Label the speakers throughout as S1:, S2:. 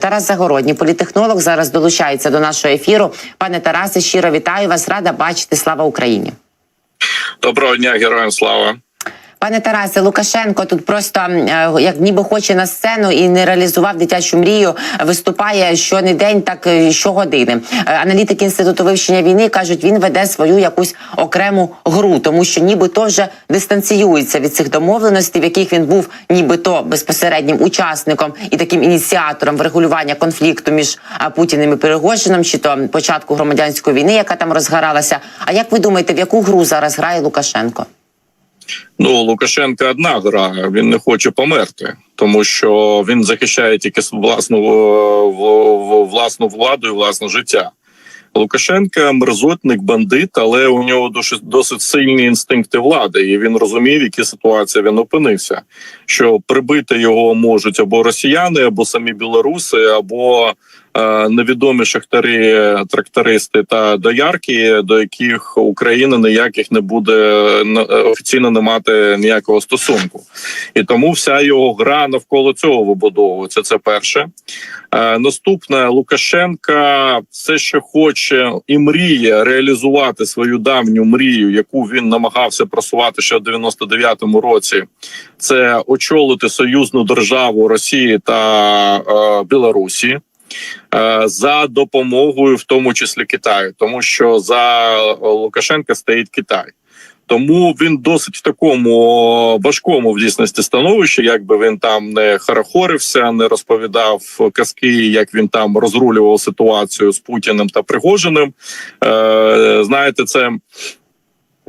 S1: Тарас Загородній, політехнолог, зараз долучається до нашого ефіру. Пане Тарасе, щиро вітаю вас. Рада бачити. Слава Україні.
S2: Доброго дня, героям слава.
S1: Пане Тарасе, Лукашенко тут просто е, як ніби хоче на сцену і не реалізував дитячу мрію. Виступає щонедень, день, так е, щогодини. Е, Аналітики інституту вивчення війни кажуть, він веде свою якусь окрему гру, тому що нібито вже дистанціюється від цих домовленостей, в яких він був нібито безпосереднім учасником і таким ініціатором врегулювання конфлікту між Путіним і Перегожином, чи то початку громадянської війни, яка там розгоралася. А як ви думаєте, в яку гру зараз грає Лукашенко?
S2: Ну Лукашенка одна гра. Він не хоче померти, тому що він захищає тільки власну в- власну владу і власне життя. Лукашенка мерзотник, бандит, але у нього досить, досить сильні інстинкти влади, і він розумів, в якій ситуації він опинився. Що прибити його можуть або росіяни, або самі білоруси, або е, невідомі шахтарі, трактористи та доярки, до яких Україна ніяких не буде е, офіційно не мати ніякого стосунку, і тому вся його гра навколо цього вибудовується. Це перше. Е, Наступне Лукашенка все ще хоче і мріє реалізувати свою давню мрію, яку він намагався просувати ще в 99-му році. Це очолити союзну державу Росії та е, Білорусі. Е, За допомогою, в тому числі Китаю, тому що за Лукашенка стоїть Китай. Тому він досить в такому важкому в дійсності становищі, якби він там не харахорився, не розповідав казки, як він там розрулював ситуацію з Путіним та Пригожиним. Е, знаєте, це.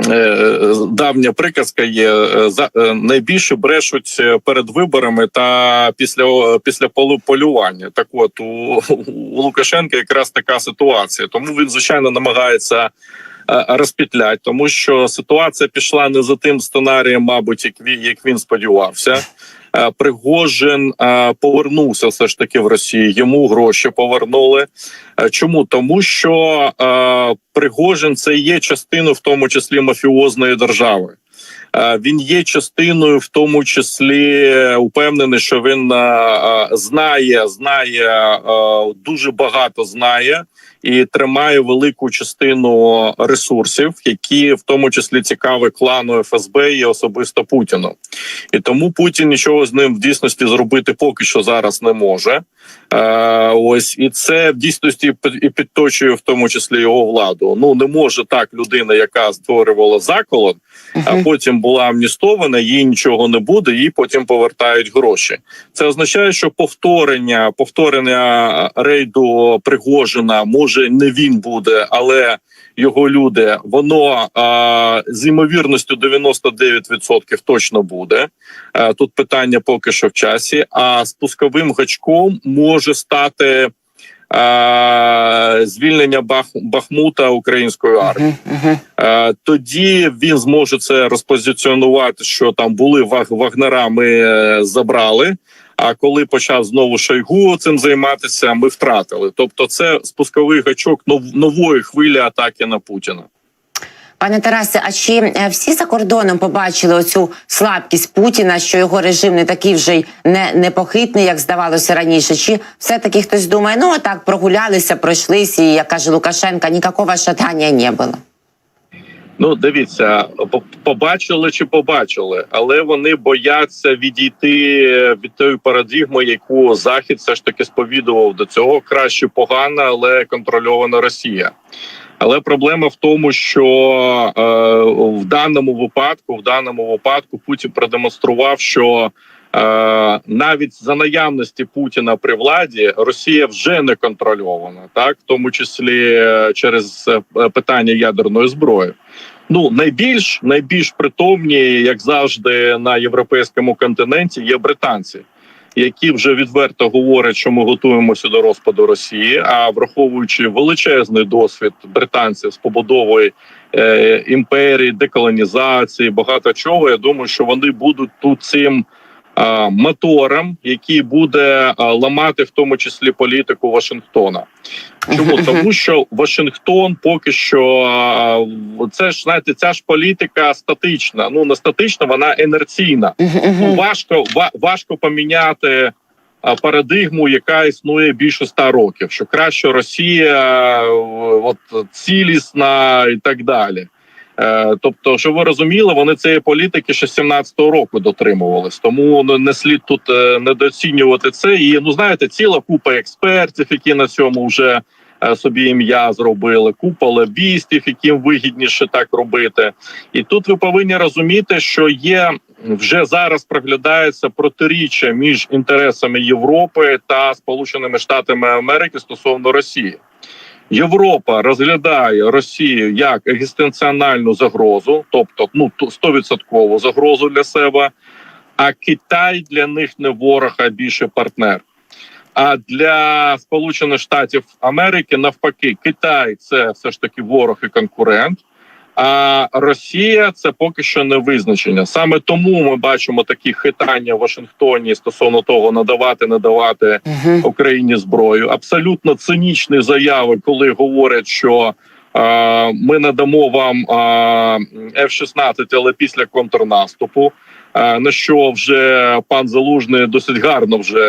S2: Е, Давня приказка є е, е, найбільше брешуть е, перед виборами та після після полювання. Так, от у, у Лукашенка якраз така ситуація. Тому він звичайно намагається е, розпітлять, тому що ситуація пішла не за тим сценарієм, мабуть, як він сподівався. Е, Пригожин е, повернувся все ж таки в Росію. Йому гроші повернули. Е, Чому тому, що Пригожин це є частиною, в тому числі мафіозної держави. Він є частиною, в тому числі упевнений, що він знає, знає дуже багато знає і тримає велику частину ресурсів, які в тому числі цікаві клану ФСБ і особисто Путіну. І тому Путін нічого з ним в дійсності зробити поки що зараз не може. Е, ось і це в дійсності і підточує в тому числі його владу. Ну не може так людина, яка створювала заколот, а потім була амністована, їй нічого не буде, їй потім повертають гроші. Це означає, що повторення повторення рейду Пригожина може не він буде, але його люди, воно а, з ймовірністю 99% точно буде. Е, Тут питання поки що в часі. А спусковим гачком може стати е, звільнення Бах, Бахмута української армії. Е, Тоді він зможе це розпозиціонувати, що там були ваг- вагнера, ми е, забрали. А коли почав знову Шойгу цим займатися, ми втратили. Тобто, це спусковий гачок нової хвилі атаки на Путіна.
S1: Пане Тарасе, а чи е, всі за кордоном побачили оцю слабкість Путіна, що його режим не такий вже й не непохитний, як здавалося раніше? Чи все таки хтось думає, ну так прогулялися, пройшлись, і як каже Лукашенка, ніякого шатання не було?
S2: Ну, дивіться, побачили чи побачили, але вони бояться відійти від тої парадигми, яку захід все ж таки сповідував до цього. Краще погана, але контрольована Росія. Але проблема в тому, що е, в даному випадку, в даному випадку, Путін продемонстрував, що е, навіть за наявності Путіна при владі Росія вже не контрольована, так в тому числі е, через е, питання ядерної зброї. Ну найбільш найбільш притомні, як завжди, на європейському континенті є британці, які вже відверто говорять, що ми готуємося до розпаду Росії. А враховуючи величезний досвід британців з побудовою е, імперії, деколонізації, багато чого, я думаю, що вони будуть тут цим. А, Мотором, який буде ламати в тому числі політику Вашингтона, чому тому, що Вашингтон поки що а, це ж знаєте, ця ж політика статична. Ну не статична, вона інерційна. Ну, важко ва- важко поміняти парадигму, яка існує більше ста років, що краще Росія, е, от цілісна і так далі. Е, Тобто, щоб ви розуміли, вони цієї політики ще з 17-го року дотримувались. Тому ну, не слід тут е, недооцінювати це. І ну знаєте, ціла купа експертів, які на цьому вже е, собі ім'я зробили, купа лобістів, яким вигідніше так робити. І тут ви повинні розуміти, що є вже зараз проглядається протиріччя між інтересами Європи та Сполученими Штатами Америки стосовно Росії. Європа розглядає Росію як екзистенціональну загрозу, тобто ну стовідсоткову 100% загрозу для себе. А Китай для них не ворог, а більше партнер. А для Сполучених Штатів Америки навпаки, Китай це все ж таки ворог і конкурент. А Росія це поки що не визначення. Саме тому ми бачимо такі хитання в Вашингтоні стосовно того, надавати,
S1: надавати.
S2: Україні зброю. Абсолютно цинічні заяви, коли говорять, що ми надамо вам е, F-16, але після контрнаступу. На що вже пан Залужний досить гарно вже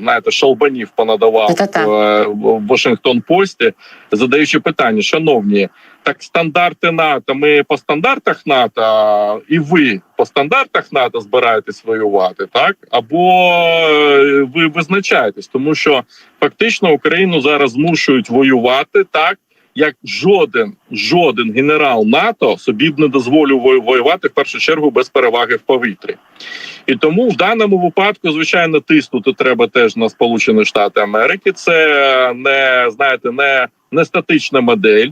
S2: знаєте, шалбанів понадавав
S1: Та-та-та.
S2: в, е, Вашингтон Пості, задаючи питання, шановні. Так, стандарти НАТО. Ми по стандартах НАТО, і ви по стандартах НАТО збираєтесь воювати, так або е, ви визначаєтесь, тому що фактично Україну зараз змушують воювати так, як жоден жоден генерал НАТО собі б не дозволив воювати в першу чергу без переваги в повітрі. І тому в даному випадку, звичайно, тиснути треба теж на Сполучені Штати Америки. Це не знаєте, не, не статична модель.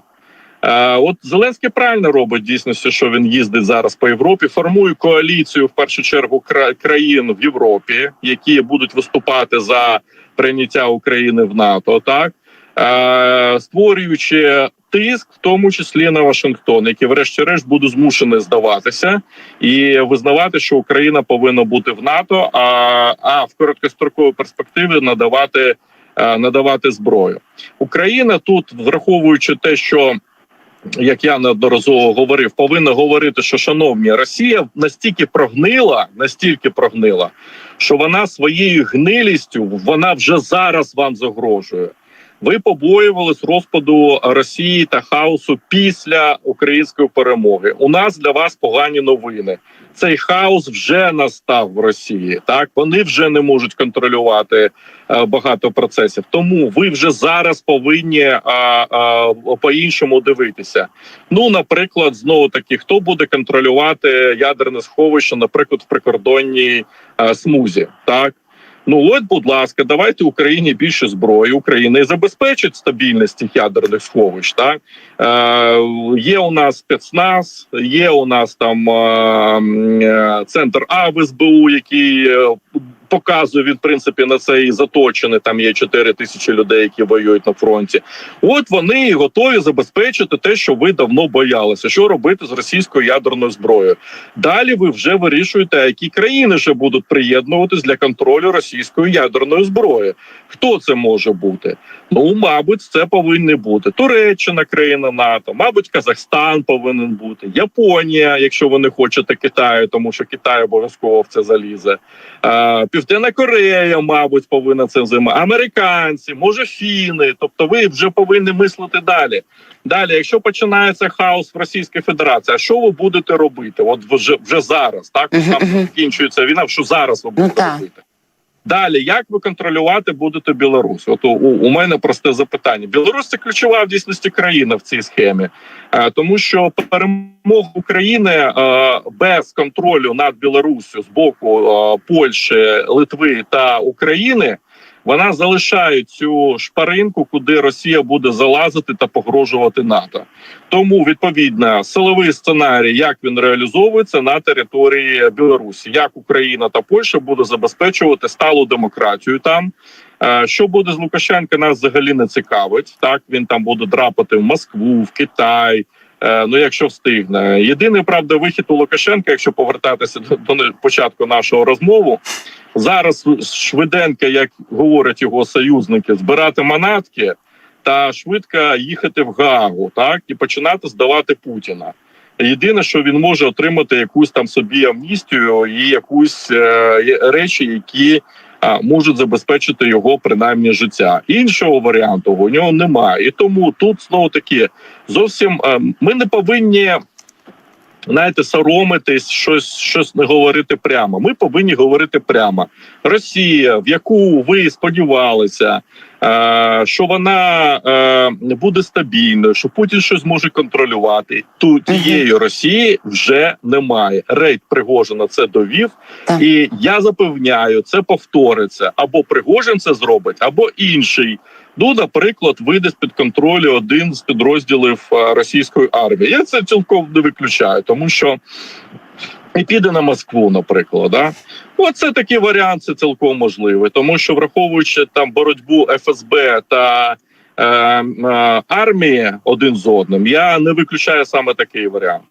S2: От Зеленський правильно робить в дійсності, що він їздить зараз по Європі, формує коаліцію в першу чергу кра- країн в Європі, які будуть виступати за прийняття України в НАТО, так створюючи тиск, в тому числі на Вашингтон, який, врешті-решт, буде змушений здаватися і визнавати, що Україна повинна бути в НАТО, а, а в короткостроковій перспективі надавати, е, надавати зброю. Україна тут, враховуючи те, що як я неодноразово говорив, повинна говорити, що шановні Росія настільки прогнила, настільки прогнила, що вона своєю гнилістю вона вже зараз вам загрожує. Ви побоювались розпаду Росії та хаосу після української перемоги. У нас для вас погані новини. Цей хаос вже настав в Росії. Так вони вже не можуть контролювати е, багато процесів. Тому ви вже зараз повинні а, а, по-іншому дивитися. Ну, наприклад, знову таки, хто буде контролювати ядерне сховище, наприклад, в прикордонній е, смузі, так. Ну от, будь ласка, давайте Україні більше зброї. Україна і забезпечить стабільність цих ядерних сховищ. Так е, є у нас спецназ, є у нас там е, е, центр АВСБУ, який е, показує він в принципі на це і заточений. Там є 4 тисячі людей, які воюють на фронті. От вони і готові забезпечити те, що ви давно боялися. Що робити з російською ядерною зброєю? Далі ви вже вирішуєте, які країни ще будуть приєднуватись для контролю російської ядерної зброї. Хто це може бути? Ну, мабуть, це повинні бути Туреччина, країна НАТО, мабуть, Казахстан повинен бути, Японія, якщо ви не хочете Китаю, тому що Китай обов'язково в це залізе. Південна Корея, мабуть, повинна цим займатися, Американці, може, фіни. Тобто, ви вже повинні мислити далі. Далі, якщо починається хаос в Російській Федерації, а що ви будете робити? От вже вже зараз, так там закінчується війна. Що зараз ви будете
S1: ну,
S2: робити? Далі, як ви контролювати будете Білорусь? От у, у мене просте запитання. Білорусь це ключова в дійсності країна в цій схемі, е, тому що перемога України е, без контролю над Білоруссю з боку е, Польщі, Литви та України. Вона залишає цю шпаринку, куди Росія буде залазити та погрожувати НАТО. Тому відповідно силовий сценарій, як він реалізовується на території Білорусі, як Україна та Польща буде забезпечувати сталу демократію там. Е, Що буде з Лукашенка, нас взагалі не цікавить. Так він там буде драпати в Москву, в Китай. Е, Ну, якщо встигне, єдиний правда, вихід у Лукашенка, якщо повертатися до, до початку нашого розмову, зараз швиденько, як говорять його союзники, збирати манатки та швидко їхати в Гаагу, так і починати здавати Путіна. Єдине, що він може отримати якусь там собі амністію і якусь е, речі, які можуть забезпечити його принаймні життя. Іншого варіанту у нього немає. І тому тут знову таки зовсім е, ми не повинні. Знаєте, соромитись, щось щось не говорити прямо. Ми повинні говорити прямо. Росія, в яку ви сподівалися, е, що вона е, буде стабільною, що Путін щось може контролювати. Ту тієї Росії вже немає. Рейд Пригожина це довів, і я запевняю, це повториться або Пригожин це зробить, або інший. Ну, наприклад, вийде з під контролю один з підрозділів е, російської армії. Я це цілком не виключаю, тому що і піде на Москву, наприклад. Да? Оце такий варіант, це цілком можливий, тому що враховуючи там боротьбу ФСБ та е, е, армії один з одним, я не виключаю саме такий варіант.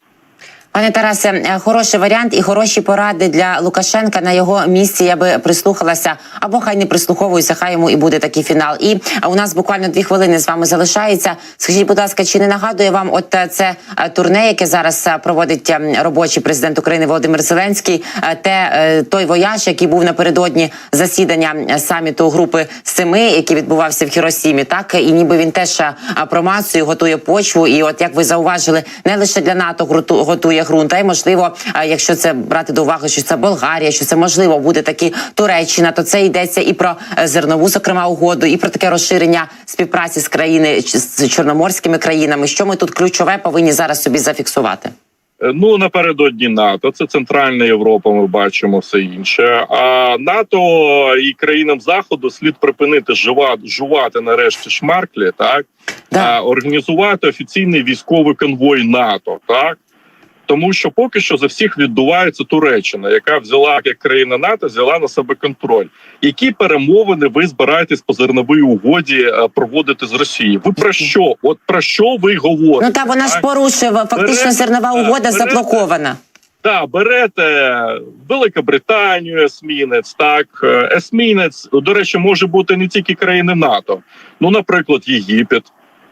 S1: Пане Тарасе, е, хороший варіант і хороші поради для Лукашенка на його місці. Я би прислухалася, або хай не прислуховуюся, хай йому і буде такий фінал. І у нас буквально дві хвилини з вами залишається. Скажіть, будь ласка, чи не нагадує вам от е, це е, турне, яке зараз проводить е, робочий президент України Володимир Зеленський? Те той вояж, який був напередодні засідання саміту групи семи, який відбувався в Хіросімі, так і ніби він теж промацує, готує почву. І от як ви зауважили, не лише для НАТО готує ґрунт, а й можливо, е, якщо це брати до уваги, що це Болгарія, що це можливо буде такі Туреччина, то це йдеться і про е, зернову, зокрема, угоду, і про таке розширення співпраці з країни з чорноморськими країнами. Що ми тут ключове повинні зараз собі зафіксувати?
S2: Е, Ну напередодні НАТО, це Центральна Європа. Ми бачимо все інше. А НАТО і країнам заходу слід припинити жувати, жувати нарешті шмарклі, так
S1: Да.
S2: а організувати офіційний військовий конвой НАТО, так. Тому що поки що за всіх відбувається Туреччина, яка взяла як країна НАТО, взяла на себе контроль. Які перемовини ви збираєтесь по зерновій угоді е, проводити з Росією? Ви про що? От про що ви говорите?
S1: Ну та вона ж
S2: так?
S1: порушив фактично
S2: Берете-
S1: зернова угода
S2: берете-
S1: заблокована.
S2: Так, берете Великобританію, есмінець, так е, есмінець, до речі, може бути не тільки країни НАТО. Ну, наприклад, Єгипет.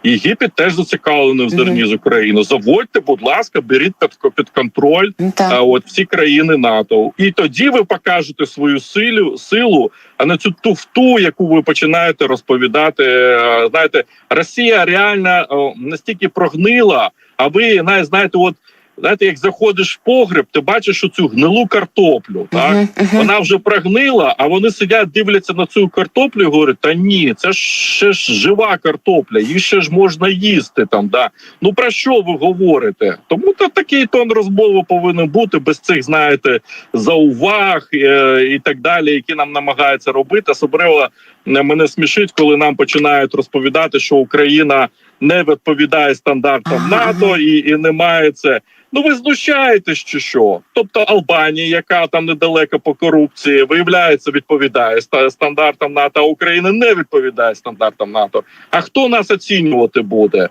S2: Єгипет теж зацікавлений в зерні з України. Заводьте, будь ласка, беріть під, під контроль
S1: mm -hmm.
S2: а, от всі країни НАТО. І тоді ви покажете свою силу, силу, а не цю туфту, яку ви починаєте розповідати. Е, Знаєте, Росія реально настільки прогнила, а ви знаєте, от. Знаєте, як заходиш в погреб, ти бачиш оцю гнилу картоплю. Так
S1: Мгм, мгм.
S2: вона вже прогнила, а вони сидять, дивляться на цю картоплю і говорять: та ні, це ж ще ж жива картопля, її ще ж можна їсти там. Да. Ну про що ви говорите? Тому то такий тон розмови повинен бути без цих, знаєте, зауваг е, і так далі, які нам намагаються робити. Особливо е, мене смішить, коли нам починають розповідати, що Україна не відповідає стандартам НАТО і, і не має це. Ну ви знущаєтесь чи що? Тобто Албанія, яка там недалеко по корупції, виявляється, відповідає стандартам НАТО, а Україна не відповідає стандартам НАТО. А хто нас оцінювати буде?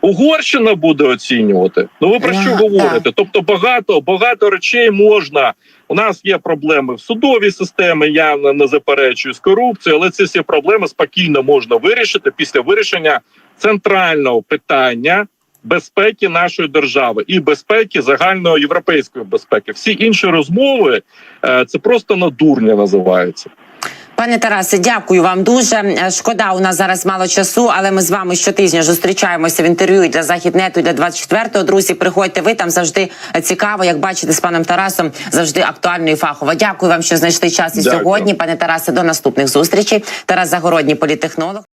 S2: Угорщина буде оцінювати. Ну ви про що говорите? Тобто багато багато речей можна. У нас є проблеми в судовій системі. Я не заперечую з корупцією, але ці всі проблеми спокійно можна вирішити після вирішення центрального питання безпеки нашої держави і безпеки загальної європейської безпеки. Всі інші розмови е, це просто надурня називається.
S1: Пане Тарасе, дякую вам дуже. Шкода, у нас зараз мало часу, але ми з вами щотижня зустрічаємося в інтерв'ю для західнету і для 24-го. Друзі, приходьте ви там завжди цікаво. Як бачите, з паном Тарасом завжди актуально і фахово. Дякую вам, що знайшли час і
S2: Дякую.
S1: сьогодні. Пане Тарасе, до наступних зустрічей. Тарас Загородній політехнолог.